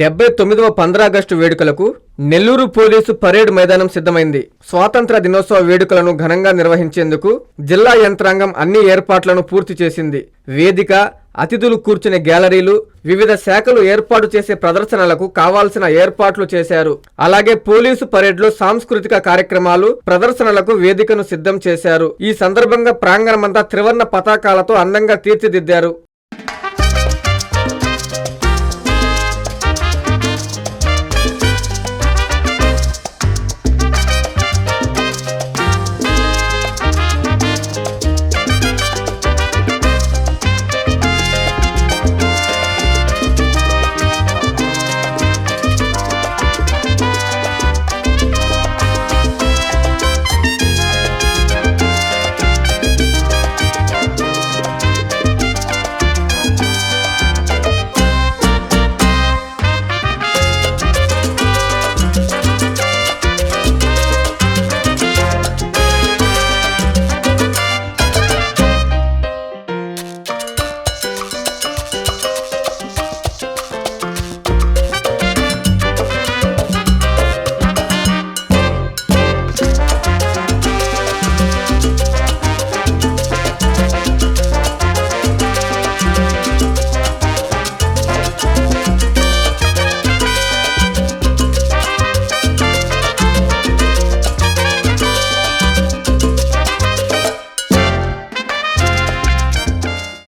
డెబ్బై తొమ్మిదవ పంద్రాగస్టు వేడుకలకు నెల్లూరు పోలీసు పరేడ్ మైదానం సిద్ధమైంది. స్వాతంత్ర దినోత్సవ వేడుకలను ఘనంగా నిర్వహించేందుకు జిల్లా యంత్రాంగం అన్ని ఏర్పాట్లను పూర్తి చేసింది. వేదిక అతిథులు కూర్చునే గ్యాలరీలు వివిధ శాఖలు ఏర్పాటు చేసే ప్రదర్శనలకు కావాల్సిన ఏర్పాట్లు చేశారు. అలాగే పోలీసు పరేడ్లో సాంస్కృతిక కార్యక్రమాలు ప్రదర్శనలకు వేదికను సిద్ధం చేశారు. ఈ సందర్భంగా ప్రాంగణమంతా త్రివర్ణ పతాకాలతో అందంగా తీర్చిదిద్దారు.